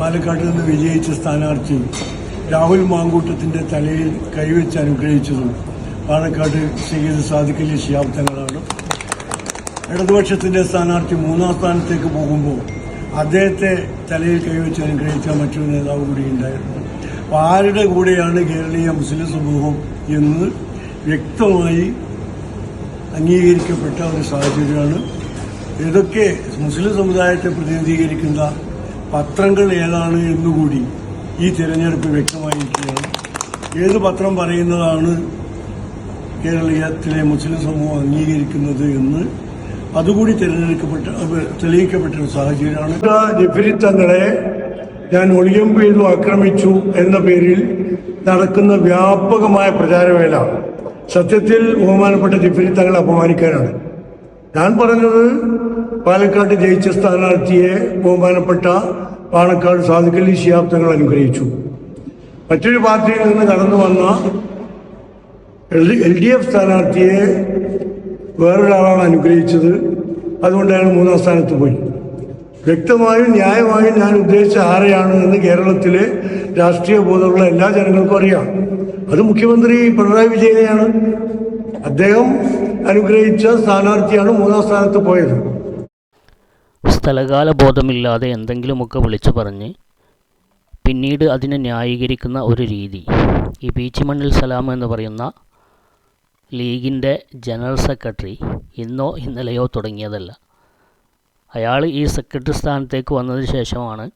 പാലക്കാട് നിന്ന് വിജയിച്ച സ്ഥാനാർത്ഥി രാഹുൽ മാങ്കൂട്ടത്തിന്റെ തലയിൽ കൈവച്ച് അനുഗ്രഹിച്ചതും പാലക്കാട് സയ്യിദ് സാദിഖലി ശിയാബ് ശിഹാബ് തങ്ങളാണ്. ഇടതുപക്ഷത്തിന്റെ സ്ഥാനാർത്ഥി മൂന്നാം സ്ഥാനത്തേക്ക് പോകുമ്പോൾ അദ്ദേഹത്തെ തലയിൽ കൈവച്ച് അനുഗ്രഹിച്ച മറ്റൊരു നേതാവ് കൂടി ഉണ്ടായിരുന്നു. അപ്പോൾ ആരുടെ കൂടെയാണ് കേരളീയ മുസ്ലിം സമൂഹം എന്ന് വ്യക്തമായി അംഗീകരിക്കപ്പെട്ട ഒരു സാഹചര്യമാണ്. ഇതൊക്കെ മുസ്ലിം സമുദായത്തെ പ്രതിനിധീകരിക്കുന്ന പത്രങ്ങൾ ഏതാണ് എന്നുകൂടി ഈ തിരഞ്ഞെടുപ്പ് വ്യക്തമായിരിക്കുകയാണ്. ഏത് പത്രം പറയുന്നതാണ് കേരളീയത്തിലെ മുസ്ലിം സമൂഹം അംഗീകരിക്കുന്നത് എന്ന് അതുകൂടി തിരഞ്ഞെടുക്കപ്പെട്ട തെളിയിക്കപ്പെട്ട ഒരു സാഹചര്യമാണ്. ജഫരി തങ്ങളെ ഞാൻ ഒളിയും ചെയ്തു ആക്രമിച്ചു എന്ന പേരിൽ നടക്കുന്ന വ്യാപകമായ പ്രചാരവേല സത്യത്തിൽ ബഹുമാനപ്പെട്ട ജഫരി തങ്ങളെ അപമാനിക്കാനാണ്. ഞാൻ പറഞ്ഞത് പാലക്കാട് ജയിച്ച സ്ഥാനാർത്ഥിയെ ബഹുമാനപ്പെട്ട പാണക്കാട് സാധുക്കലി ശിഹാബ് തങ്ങൾ അനുഗ്രഹിച്ചു. മറ്റൊരു പാർട്ടിയിൽ നിന്ന് കടന്നു വന്ന എൽ ഡി എഫ് സ്ഥാനാർത്ഥിയെ വേറൊരാളാണ് അനുഗ്രഹിച്ചത്. അതുകൊണ്ട് അയാൾ മൂന്നാം സ്ഥാനത്ത് പോയി. വ്യക്തമായും ന്യായമായും ഞാൻ ഉദ്ദേശിച്ച ആരെയാണ് എന്ന് കേരളത്തിലെ രാഷ്ട്രീയ ബോധമുള്ള എല്ലാ ജനങ്ങൾക്കും അറിയാം. അത് മുഖ്യമന്ത്രി പിണറായി വിജയനെയാണ്. അദ്ദേഹം അനുഗ്രഹിച്ച സ്ഥാനാർത്ഥിയാണ് മൂന്നാം സ്ഥാനത്ത് പോയത്. സ്ഥലകാല ബോധമില്ലാതെ എന്തെങ്കിലുമൊക്കെ വിളിച്ചു പറഞ്ഞ് പിന്നീട് അതിനെ ന്യായീകരിക്കുന്ന ഒരു രീതി. ഈ ബീച്ചിമണ്ണിൽ സലാം എന്ന് പറയുന്ന ലീഗിന്റെ ജനറൽ സെക്രട്ടറി ഇന്നോ ഇന്നലെയോ തുടങ്ങിയതല്ല. അയാൾ ഈ സെക്രട്ടറി സ്ഥാനത്തേക്ക് വന്നതിന് ശേഷമാണ്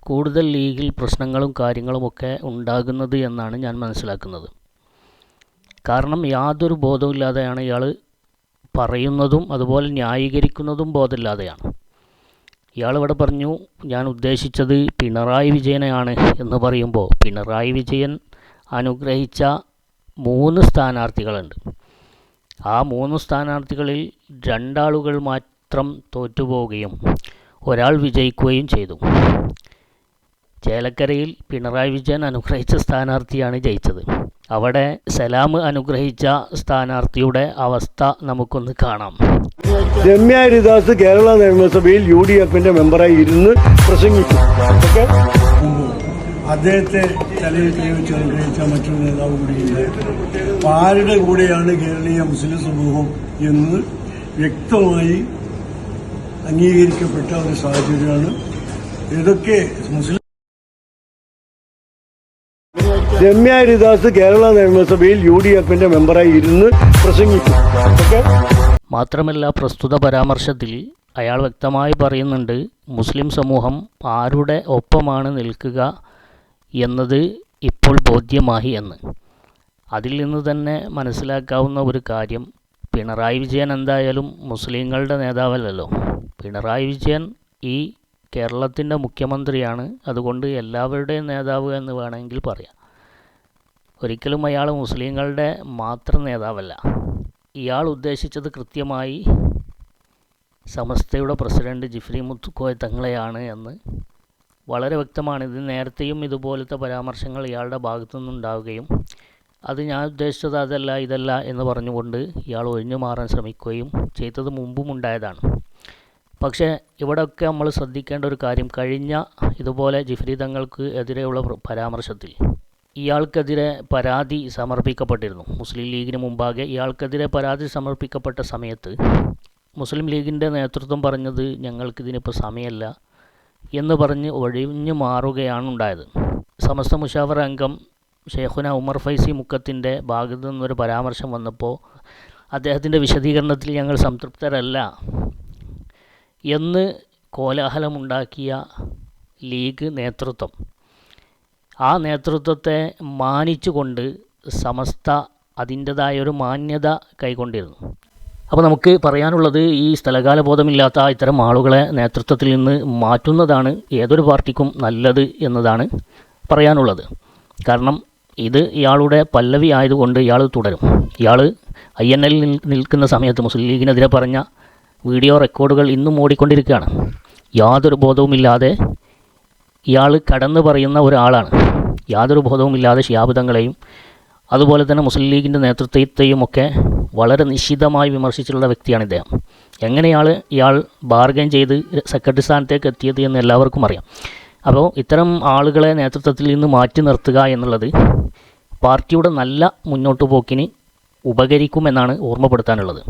കൂടുതൽ ലീഗിൽ പ്രശ്നങ്ങളും കാര്യങ്ങളുമൊക്കെ ഉണ്ടാകുന്നത് എന്നാണ് ഞാൻ മനസ്സിലാക്കുന്നത്. കാരണം യാതൊരു ബോധമില്ലാതെയാണ് ഇയാൾ പറയുന്നതും അതുപോലെ ന്യായീകരിക്കുന്നതും ബോധമില്ലാതെയാണ്. ഇയാൾ ഇവിടെ പറഞ്ഞു ഞാൻ ഉദ്ദേശിച്ചത് പിണറായി വിജയനെയാണ് എന്ന് പറയുമ്പോൾ പിണറായി വിജയൻ അനുഗ്രഹിച്ച മൂന്ന് സ്ഥാനാർത്ഥികളുണ്ട്. ആ മൂന്ന് സ്ഥാനാർത്ഥികളിൽ രണ്ടാളുകൾ മാത്രം തോറ്റുപോവുകയും ഒരാൾ വിജയിക്കുകയും ചെയ്തു. ചേലക്കരയിൽ പിണറായി വിജയൻ അനുഗ്രഹിച്ച സ്ഥാനാർത്ഥിയാണ് ജയിച്ചത്. അവിടെ സലാം അനുഗ്രഹിച്ച സ്ഥാനാർത്ഥിയുടെ അവസ്ഥ നമുക്കൊന്ന് കാണാം. രമ്യ ഹരിദാസ് കേരള നിയമസഭയിൽ യു ഡി എഫിന്റെ മെമ്പറായി ഇരുന്ന് പ്രസംഗിച്ചു. ഓക്കെ? അദ്ദേഹത്തെ തലയിൽ അനുഗ്രഹിച്ച മറ്റൊരു നേതാവ് കൂടി ഉണ്ടായിരുന്നു ആരുടെ കൂടെയാണ് കേരളീയ മുസ്ലിം സമൂഹം എന്ന് വ്യക്തമായി അംഗീകരിക്കപ്പെട്ട ഒരു സാഹചര്യമാണ്. ഇതൊക്കെ മുസ്ലിം രമ്യ ഹരിദാസ് കേരള നിയമസഭയിൽ യു ഡി എഫിന്റെ മെമ്പറായി ഇരുന്ന് പ്രസംഗിച്ചു. ഓക്കെ? മാത്രമല്ല പ്രസ്തുത പരാമർശത്തിൽ അയാൾ വ്യക്തമായി പറയുന്നുണ്ട് മുസ്ലിം സമൂഹം ആരുടെ ഒപ്പമാണ് നിൽക്കുക എന്നത് ഇപ്പോൾ ബോധ്യമായി എന്ന്. അതിൽ നിന്ന് തന്നെ മനസ്സിലാക്കാവുന്ന ഒരു കാര്യം പിണറായി വിജയൻ എന്തായാലും മുസ്ലിങ്ങളുടെ നേതാവല്ലല്ലോ. പിണറായി വിജയൻ ഈ കേരളത്തിന്റെ മുഖ്യമന്ത്രിയാണ് അതുകൊണ്ട് എല്ലാവരുടെയും നേതാവ് എന്ന് വേണമെങ്കിൽ പറയാം. ഒരിക്കലും അയാൾ മുസ്ലിങ്ങളുടെ മാത്രം നേതാവല്ല. ഇയാൾ ഉദ്ദേശിച്ചത് കൃത്യമായി സമസ്തയുടെ പ്രസിഡന്റ് ജിഫ്രി മുത്തുക്കോയ തങ്ങളെയാണ് എന്ന്. വളരെ വ്യക്തമാണ്. ഇത് നേരത്തെയും ഇതുപോലത്തെ പരാമർശങ്ങൾ ഇയാളുടെ ഭാഗത്തു നിന്നുണ്ടാവുകയും അത് ഞാൻ ഉദ്ദേശിച്ചത് അതല്ല ഇതല്ല എന്ന് പറഞ്ഞുകൊണ്ട് ഇയാൾ ഒഴിഞ്ഞു മാറാൻ ശ്രമിക്കുകയും ചെയ്തത് മുമ്പും ഉണ്ടായതാണ്. പക്ഷേ ഇവിടെയൊക്കെ നമ്മൾ ശ്രദ്ധിക്കേണ്ട ഒരു കാര്യം. കഴിഞ്ഞ ഇതുപോലെ ജിഫ്രി തങ്ങൾക്ക് എതിരെയുള്ള പരാമർശത്തിൽ ഇയാൾക്കെതിരെ പരാതി സമർപ്പിക്കപ്പെട്ടിരുന്നു. മുസ്ലിം ലീഗിന് മുമ്പാകെ ഇയാൾക്കെതിരെ പരാതി സമർപ്പിക്കപ്പെട്ട സമയത്ത് മുസ്ലിം ലീഗിന്റെ നേതൃത്വം പറഞ്ഞത് ഞങ്ങൾക്കിതിനിപ്പോൾ സമയമല്ല എന്ന് പറഞ്ഞ് ഒഴിഞ്ഞു മാറുകയാണ് ഉണ്ടായത് സമസ്ത മുഷാവർ അംഗം ഷെയ്ഖുന ഉമർ ഫൈസി മുക്കത്തിന്റെ ഭാഗത്തു നിന്നൊരു പരാമർശം വന്നപ്പോൾ അദ്ദേഹത്തിന്റെ വിശദീകരണത്തിൽ ഞങ്ങൾ സംതൃപ്തരല്ല എന്ന് കോലാഹലമുണ്ടാക്കിയ ലീഗ് നേതൃത്വം ആ നേതൃത്വത്തെ മാനിച്ചുകൊണ്ട് സമസ്ത അതിന്റെതായ ഒരു മാന്യത കൈക്കൊണ്ടിരുന്നു. അപ്പോൾ നമുക്ക് പറയാനുള്ളത് ഈ സ്ഥലകാല ബോധമില്ലാത്ത ഇത്തരം ആളുകളെ നേതൃത്വത്തിൽ നിന്ന് മാറ്റുന്നതാണ് ഏതൊരു പാർട്ടിക്കും നല്ലത് എന്നതാണ് പറയാനുള്ളത്. കാരണം ഇത് ഇയാളുടെ പല്ലവി ആയതുകൊണ്ട് ഇയാൾ തുടരും. ഇയാൾ ഐ എൻ എല്ലിൽ നിൽക്കുന്ന സമയത്ത് മുസ്ലിം ലീഗിനെതിരെ പറഞ്ഞ വീഡിയോ റെക്കോർഡുകൾ ഇന്നും ഓടിക്കൊണ്ടിരിക്കുകയാണ്. യാതൊരു ബോധവുമില്ലാതെ ഇയാൾ കടന്നു പറയുന്ന ഒരാളാണ്. യാതൊരു ബോധവുമില്ലാതെ ഷിയാബുദങ്ങളെയും അതുപോലെ തന്നെ മുസ്ലിം ലീഗിന്റെ നേതൃത്വത്തെയും ഒക്കെ വളരെ നിശിതമായി വിമർശിച്ചിട്ടുള്ള വ്യക്തിയാണ് ഇദ്ദേഹം. എങ്ങനെയാണ് ഇയാൾ ബാർഗൻ ചെയ്ത് സെക്രട്ടറി സ്ഥാനത്തേക്ക് എത്തിയത് എന്ന് എല്ലാവർക്കും അറിയാം. അപ്പോൾ ഇത്തരം ആളുകളെ നേതൃത്വത്തിൽ നിന്ന് മാറ്റി നിർത്തുക എന്നുള്ളത് പാർട്ടിയുടെ നല്ല മുന്നോട്ട് പോക്കിന് ഉപകരിക്കുമെന്നാണ് ഓർമ്മപ്പെടുത്താനുള്ളത്.